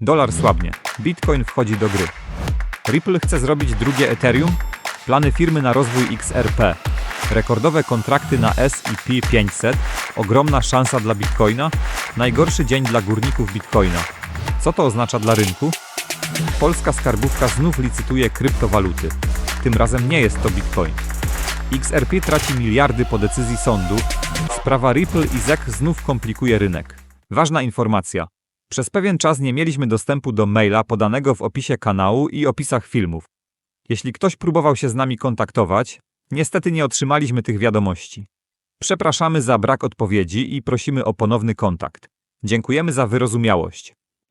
Dolar słabnie. Bitcoin wchodzi do gry. Ripple chce zrobić drugie Ethereum? Plany firmy na rozwój XRP. Rekordowe kontrakty na S&P 500. Ogromna szansa dla Bitcoina. Najgorszy dzień dla górników Bitcoina. Co to oznacza dla rynku? Polska skarbówka znów licytuje kryptowaluty. Tym razem nie jest to Bitcoin. XRP traci miliardy po decyzji sądu. Sprawa Ripple i ZEC znów komplikuje rynek. Ważna informacja. Przez pewien czas nie mieliśmy dostępu do maila podanego w opisie kanału i opisach filmów. Jeśli ktoś próbował się z nami kontaktować, niestety nie otrzymaliśmy tych wiadomości. Przepraszamy za brak odpowiedzi i prosimy o ponowny kontakt. Dziękujemy za wyrozumiałość.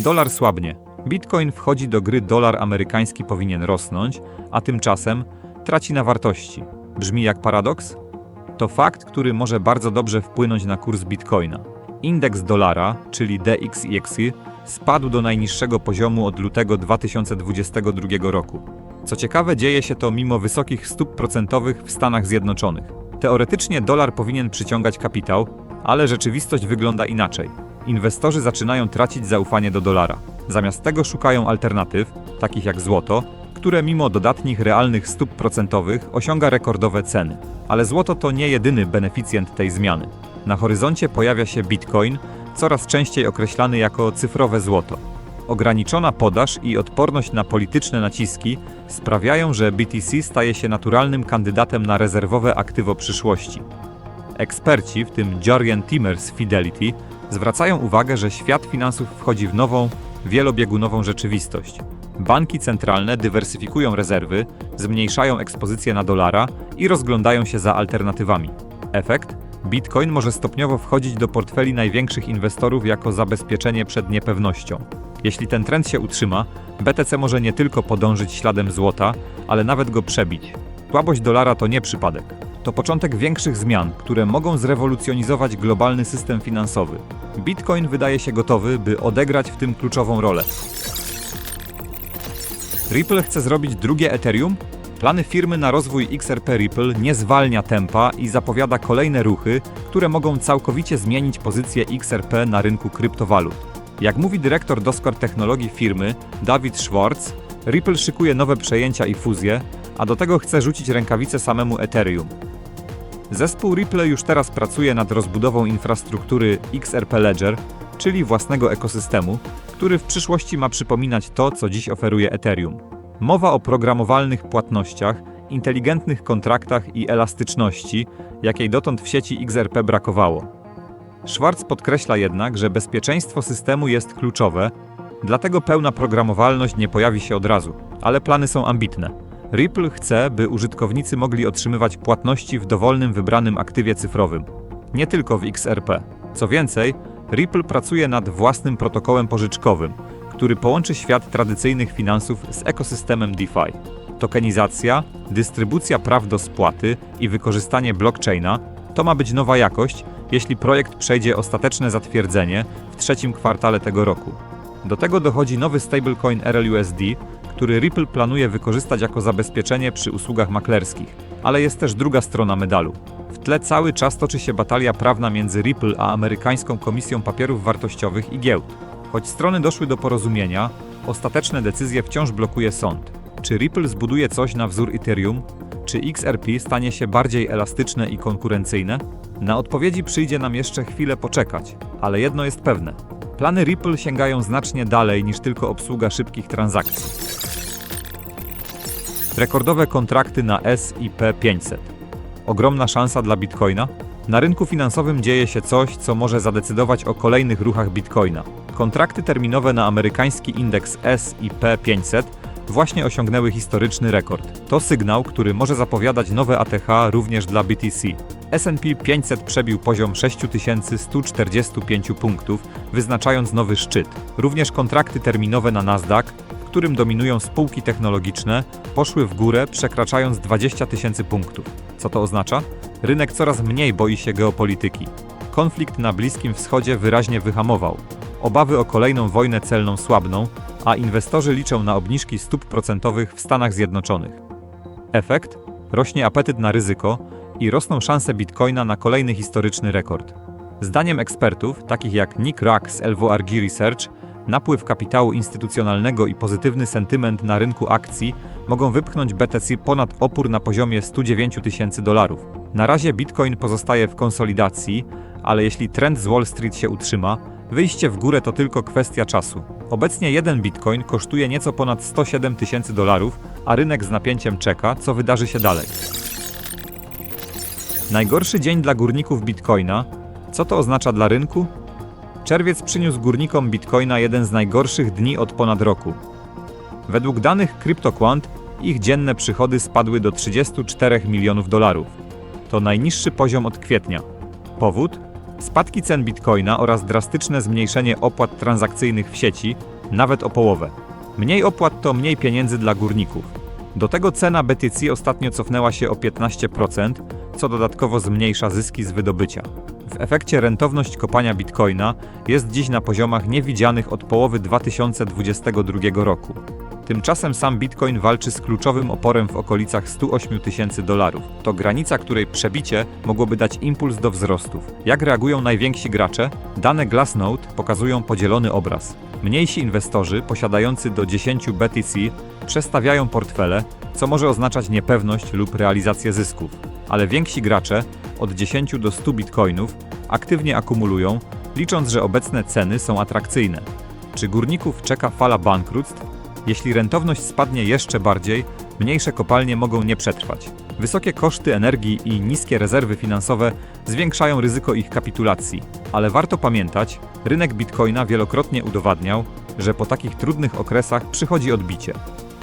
Dolar słabnie. Bitcoin wchodzi do gry, dolar amerykański powinien rosnąć, a tymczasem traci na wartości. Brzmi jak paradoks? To fakt, który może bardzo dobrze wpłynąć na kurs Bitcoina. Indeks dolara, czyli DXY, spadł do najniższego poziomu od lutego 2022 roku. Co ciekawe, dzieje się to mimo wysokich stóp procentowych w Stanach Zjednoczonych. Teoretycznie dolar powinien przyciągać kapitał, ale rzeczywistość wygląda inaczej. Inwestorzy zaczynają tracić zaufanie do dolara. Zamiast tego szukają alternatyw, takich jak złoto, które mimo dodatnich realnych stóp procentowych osiąga rekordowe ceny. Ale złoto to nie jedyny beneficjent tej zmiany. Na horyzoncie pojawia się bitcoin, coraz częściej określany jako cyfrowe złoto. Ograniczona podaż i odporność na polityczne naciski sprawiają, że BTC staje się naturalnym kandydatem na rezerwowe aktywo przyszłości. Eksperci, w tym Jorian Timmer z Fidelity, zwracają uwagę, że świat finansów wchodzi w nową, wielobiegunową rzeczywistość. Banki centralne dywersyfikują rezerwy, zmniejszają ekspozycję na dolara i rozglądają się za alternatywami. Efekt? Bitcoin może stopniowo wchodzić do portfeli największych inwestorów jako zabezpieczenie przed niepewnością. Jeśli ten trend się utrzyma, BTC może nie tylko podążyć śladem złota, ale nawet go przebić. Słabość dolara to nie przypadek. To początek większych zmian, które mogą zrewolucjonizować globalny system finansowy. Bitcoin wydaje się gotowy, by odegrać w tym kluczową rolę. Ripple chce zrobić drugie Ethereum? Plany firmy na rozwój XRP Ripple nie zwalnia tempa i zapowiada kolejne ruchy, które mogą całkowicie zmienić pozycję XRP na rynku kryptowalut. Jak mówi dyrektor do technologii firmy Dawid Schwartz, Ripple szykuje nowe przejęcia i fuzje, a do tego chce rzucić rękawice samemu Ethereum. Zespół Ripple już teraz pracuje nad rozbudową infrastruktury XRP Ledger, czyli własnego ekosystemu, który w przyszłości ma przypominać to, co dziś oferuje Ethereum. Mowa o programowalnych płatnościach, inteligentnych kontraktach i elastyczności, jakiej dotąd w sieci XRP brakowało. Schwartz podkreśla jednak, że bezpieczeństwo systemu jest kluczowe, dlatego pełna programowalność nie pojawi się od razu, ale plany są ambitne. Ripple chce, by użytkownicy mogli otrzymywać płatności w dowolnym wybranym aktywie cyfrowym, nie tylko w XRP. Co więcej, Ripple pracuje nad własnym protokołem pożyczkowym, który połączy świat tradycyjnych finansów z ekosystemem DeFi. Tokenizacja, dystrybucja praw do spłaty i wykorzystanie blockchaina to ma być nowa jakość, jeśli projekt przejdzie ostateczne zatwierdzenie w trzecim kwartale tego roku. Do tego dochodzi nowy stablecoin RLUSD, który Ripple planuje wykorzystać jako zabezpieczenie przy usługach maklerskich. Ale jest też druga strona medalu. W tle cały czas toczy się batalia prawna między Ripple a amerykańską Komisją Papierów Wartościowych i Giełd. Choć strony doszły do porozumienia, ostateczne decyzje wciąż blokuje sąd. Czy Ripple zbuduje coś na wzór Ethereum? Czy XRP stanie się bardziej elastyczne i konkurencyjne? Na odpowiedzi przyjdzie nam jeszcze chwilę poczekać, ale jedno jest pewne. Plany Ripple sięgają znacznie dalej niż tylko obsługa szybkich transakcji. Rekordowe kontrakty na SIP 500. Ogromna szansa dla Bitcoina? Na rynku finansowym dzieje się coś, co może zadecydować o kolejnych ruchach Bitcoina. Kontrakty terminowe na amerykański indeks S&P 500 właśnie osiągnęły historyczny rekord. To sygnał, który może zapowiadać nowe ATH również dla BTC. S&P 500 przebił poziom 6145 punktów, wyznaczając nowy szczyt. Również kontrakty terminowe na Nasdaq, którym dominują spółki technologiczne, poszły w górę, przekraczając 20 tysięcy punktów. Co to oznacza? Rynek coraz mniej boi się geopolityki. Konflikt na Bliskim Wschodzie wyraźnie wyhamował. Obawy o kolejną wojnę celną słabną, a inwestorzy liczą na obniżki stóp procentowych w Stanach Zjednoczonych. Efekt? Rośnie apetyt na ryzyko i rosną szanse bitcoina na kolejny historyczny rekord. Zdaniem ekspertów, takich jak Nick Rack z LWRG Research, napływ kapitału instytucjonalnego i pozytywny sentyment na rynku akcji mogą wypchnąć BTC ponad opór na poziomie 109 tysięcy dolarów. Na razie bitcoin pozostaje w konsolidacji, ale jeśli trend z Wall Street się utrzyma, wyjście w górę to tylko kwestia czasu. Obecnie jeden bitcoin kosztuje nieco ponad 107 tysięcy dolarów, a rynek z napięciem czeka, co wydarzy się dalej. Najgorszy dzień dla górników bitcoina. Co to oznacza dla rynku? Czerwiec przyniósł górnikom bitcoina jeden z najgorszych dni od ponad roku. Według danych CryptoQuant ich dzienne przychody spadły do 34 milionów dolarów. To najniższy poziom od kwietnia. Powód? Spadki cen bitcoina oraz drastyczne zmniejszenie opłat transakcyjnych w sieci, nawet o połowę. Mniej opłat to mniej pieniędzy dla górników. Do tego cena BTC ostatnio cofnęła się o 15%, co dodatkowo zmniejsza zyski z wydobycia. W efekcie rentowność kopania bitcoina jest dziś na poziomach niewidzianych od połowy 2022 roku. Tymczasem sam bitcoin walczy z kluczowym oporem w okolicach 108 tysięcy dolarów. To granica, której przebicie mogłoby dać impuls do wzrostów. Jak reagują najwięksi gracze? Dane Glassnode pokazują podzielony obraz. Mniejsi inwestorzy, posiadający do 10 BTC, przestawiają portfele, co może oznaczać niepewność lub realizację zysków. Ale więksi gracze, od 10 do 100 bitcoinów, aktywnie akumulują, licząc, że obecne ceny są atrakcyjne. Czy górników czeka fala bankructw? Jeśli rentowność spadnie jeszcze bardziej, mniejsze kopalnie mogą nie przetrwać. Wysokie koszty energii i niskie rezerwy finansowe zwiększają ryzyko ich kapitulacji. Ale warto pamiętać, rynek bitcoina wielokrotnie udowadniał, że po takich trudnych okresach przychodzi odbicie.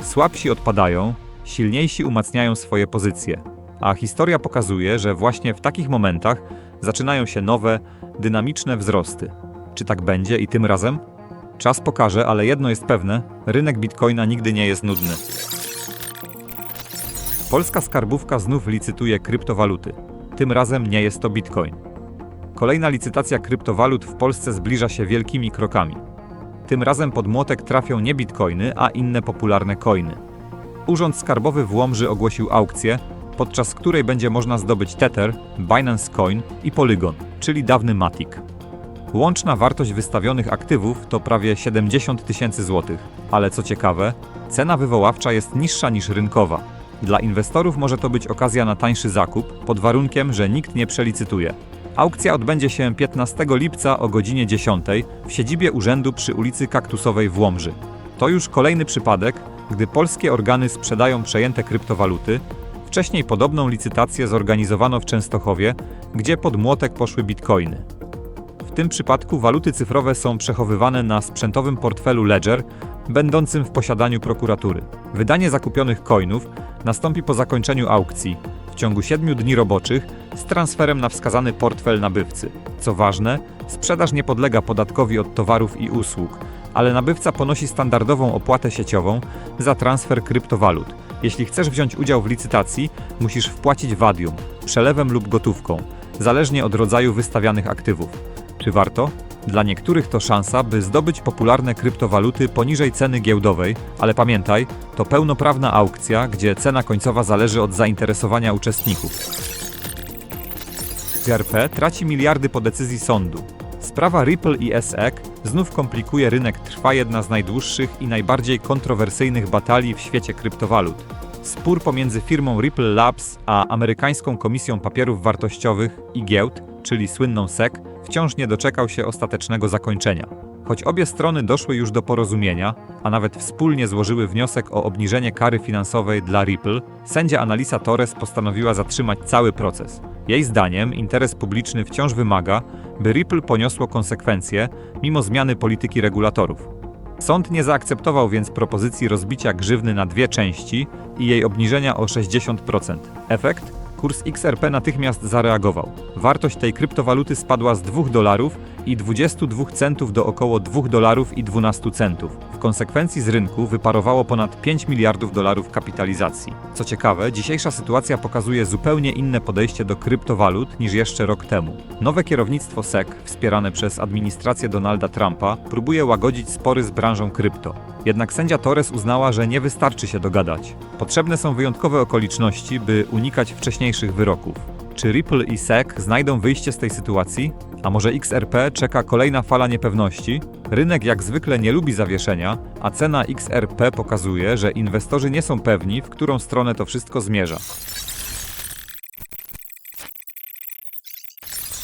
Słabsi odpadają, silniejsi umacniają swoje pozycje. A historia pokazuje, że właśnie w takich momentach zaczynają się nowe, dynamiczne wzrosty. Czy tak będzie i tym razem? Czas pokaże, ale jedno jest pewne: rynek bitcoina nigdy nie jest nudny. Polska skarbówka znów licytuje kryptowaluty. Tym razem nie jest to bitcoin. Kolejna licytacja kryptowalut w Polsce zbliża się wielkimi krokami. Tym razem pod młotek trafią nie bitcoiny, a inne popularne coiny. Urząd Skarbowy w Łomży ogłosił aukcję, podczas której będzie można zdobyć Tether, Binance Coin i Polygon, czyli dawny Matic. Łączna wartość wystawionych aktywów to prawie 70 tysięcy złotych, ale co ciekawe, cena wywoławcza jest niższa niż rynkowa. Dla inwestorów może to być okazja na tańszy zakup, pod warunkiem, że nikt nie przelicytuje. Aukcja odbędzie się 15 lipca o godzinie 10 w siedzibie urzędu przy ulicy Kaktusowej w Łomży. To już kolejny przypadek, gdy polskie organy sprzedają przejęte kryptowaluty. Wcześniej podobną licytację zorganizowano w Częstochowie, gdzie pod młotek poszły bitcoiny. W tym przypadku waluty cyfrowe są przechowywane na sprzętowym portfelu Ledger, będącym w posiadaniu prokuratury. Wydanie zakupionych coinów nastąpi po zakończeniu aukcji, w ciągu 7 dni roboczych, z transferem na wskazany portfel nabywcy. Co ważne, sprzedaż nie podlega podatkowi od towarów i usług, ale nabywca ponosi standardową opłatę sieciową za transfer kryptowalut. Jeśli chcesz wziąć udział w licytacji, musisz wpłacić wadium, przelewem lub gotówką, zależnie od rodzaju wystawianych aktywów. Czy warto? Dla niektórych to szansa, by zdobyć popularne kryptowaluty poniżej ceny giełdowej, ale pamiętaj, to pełnoprawna aukcja, gdzie cena końcowa zależy od zainteresowania uczestników. GRP traci miliardy po decyzji sądu. Sprawa Ripple i SEC znów komplikuje rynek. Trwa jedna z najdłuższych i najbardziej kontrowersyjnych batalii w świecie kryptowalut. Spór pomiędzy firmą Ripple Labs a amerykańską Komisją Papierów Wartościowych i Giełd, czyli słynną SEC, wciąż nie doczekał się ostatecznego zakończenia. Choć obie strony doszły już do porozumienia, a nawet wspólnie złożyły wniosek o obniżenie kary finansowej dla Ripple, sędzia Analisa Torres postanowiła zatrzymać cały proces. Jej zdaniem interes publiczny wciąż wymaga, by Ripple poniosło konsekwencje mimo zmiany polityki regulatorów. Sąd nie zaakceptował więc propozycji rozbicia grzywny na dwie części i jej obniżenia o 60%. Efekt? Kurs XRP natychmiast zareagował. Wartość tej kryptowaluty spadła z 2 dolarów i 22 centów do około 2 dolarów i 12 centów. W konsekwencji z rynku wyparowało ponad 5 miliardów dolarów kapitalizacji. Co ciekawe, dzisiejsza sytuacja pokazuje zupełnie inne podejście do kryptowalut niż jeszcze rok temu. Nowe kierownictwo SEC, wspierane przez administrację Donalda Trumpa, próbuje łagodzić spory z branżą krypto. Jednak sędzia Torres uznała, że nie wystarczy się dogadać. Potrzebne są wyjątkowe okoliczności, by unikać wcześniejszych wyroków. Czy Ripple i SEC znajdą wyjście z tej sytuacji? A może XRP czeka kolejna fala niepewności? Rynek jak zwykle nie lubi zawieszenia, a cena XRP pokazuje, że inwestorzy nie są pewni, w którą stronę to wszystko zmierza.